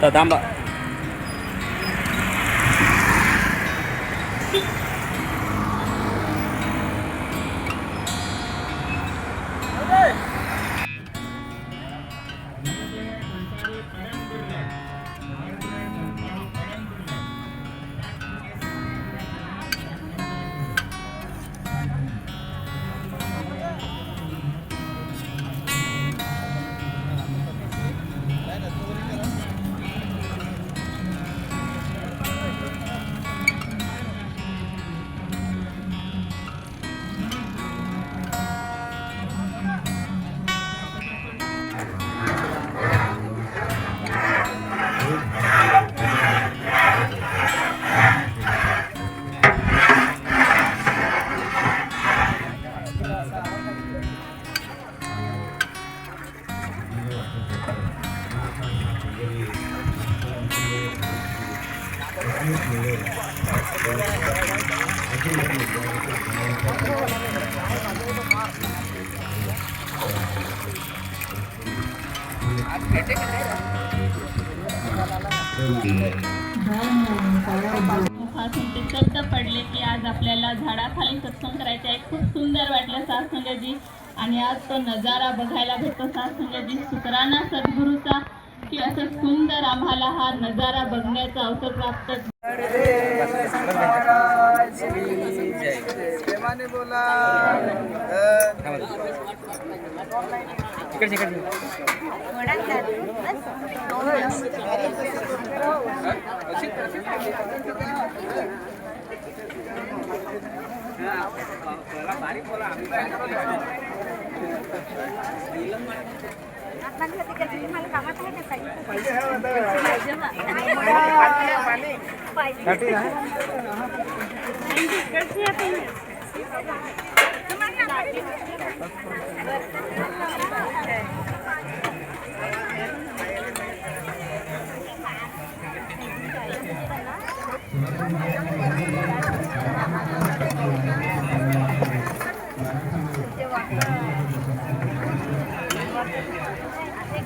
Saya. शब्द पडले की आज आपल्याला झाडाखाली सत्संग करायचे आहे. खूप सुंदर वाटलं सासंगजी आणि आज तो नजारा बघायला भेटतो सासंगजी शुक्राना सद्गुरूचा की असं सुंदर आम्हाला हा नजारा बघण्याचा अवसर प्राप्त बारीक बोला Terima kasih.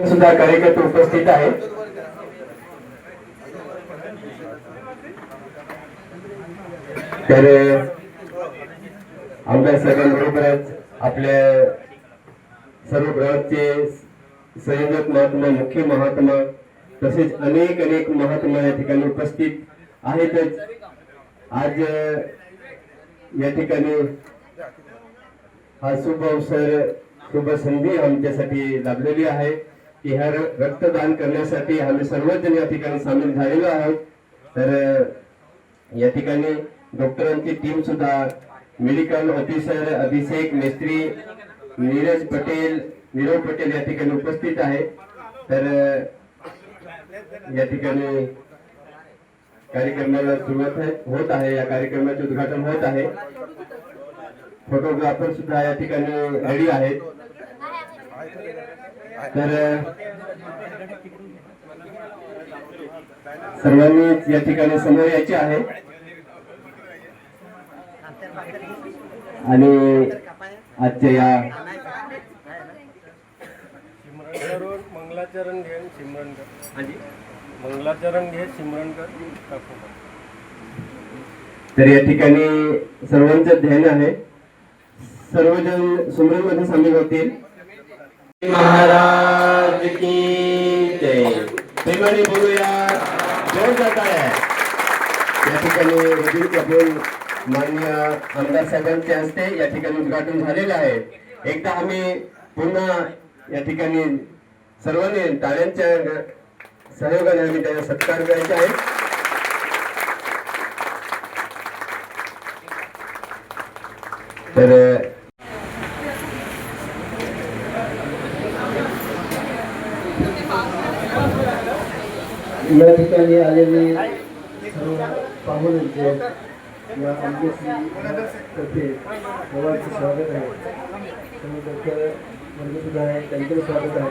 सुद्धा कार्यकर्ते उपस्थित आहेत. तर आमच्या सगळ्यांबरोबरच आपल्या सर्व ग्रहाचे संयोजक महात्मा मुख्य महात्मा तसेच अनेक अनेक महात्मा या ठिकाणी उपस्थित आहेतच आज या ठिकाणी हा शुभ अवसर शुभ संधी आमच्यासाठी लाभलेली आहे की ह्या र- रक्तदान करण्यासाठी आम्ही सर्वजण या ठिकाणी सामील झालेलो आहोत. तर या ठिकाणी डॉक्टरांची टीम सुद्धा मेडिकल ऑफिसर अभिषेक मेस्त्री नीरज पटेल नीरव पटेल या ठिकाणी उपस्थित आहे. तर या ठिकाणी कार्यक्रमाला सुरुवात होत आहे या कार्यक्रमाचे उद्घाटन होत आहे. फोटोग्राफर सुद्धा या ठिकाणी रेडी आहेत. तर सर्वांनीच या ठिकाणी समोर यायचे आहे. आणि आजच्या या मंगलाचरण घे सिमरन कर मंगलाचरण घे सिमरन कर तर या ठिकाणी सर्वांचं ध्यान आहे. सर्वजण सुमरणमध्ये सामील होतील. महाराज की जय. प्रेमाने बोलूया. जोर जाता या ठिकाणी रवींद्र कपूर मान्य आमदार साहेबांचे हस्ते या ठिकाणी उद्घाटन झालेलं आहे. एकदा आम्ही पुन्हा या ठिकाणी सर्वांनी टाळ्यांच्या सहयोगाने आम्ही त्यांचा सत्कार करायचा आहे. तर या ठिकाणी आलेले सर्व पाहुण्यांचे या आमच्याशी सर्वांचं स्वागत आहे. सर्व डॉक्टर वर्ग आहे त्यांचं स्वागत आहे.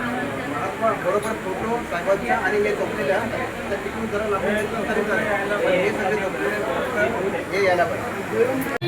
बरोबर फोटो साहेबांचा आणि हे झोपलेल्या तर तिकडून जरा लांब हे सगळे झोपलेले हे यायला पाहिजे.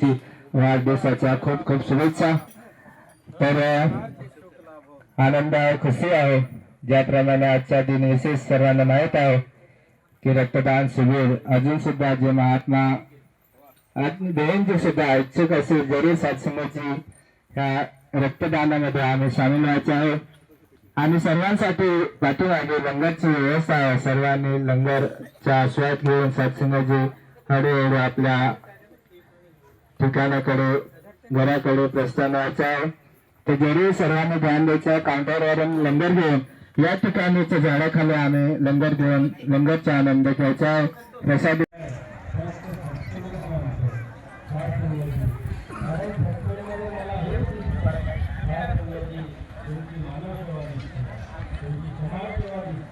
की वाढदिवसाच्या खूप खूप शुभेच्छा. तर आनंद आहे खुशी आहे. ज्याप्रमाणे आजच्या दिन विशेष सर्वांना माहीत आहे की रक्तदान शिबिर अजून सुद्धा जे महात्मा जे सुद्धा इच्छुक असेल जरी सत्संगाची ह्या रक्तदानामध्ये आम्ही सामील व्हायचे आहे. आणि सर्वांसाठी पाठीमागे लंगरची व्यवस्था आहे सर्वांनी लंगरचा आस्वाद घेऊन सत्संगाची हळूहळू आपल्या ठिकाणाकडे घराकडे प्रस्थान व्हायचं आहे तर जरी सर्वांनी ध्यान द्यायचं आहे काउंटरवरून लंगर घेऊन या ठिकाणीच्या झाडाखाली आम्ही लंगर घेऊन लंगरचा आनंद घ्यायचा आहे प्रसाद Gracias.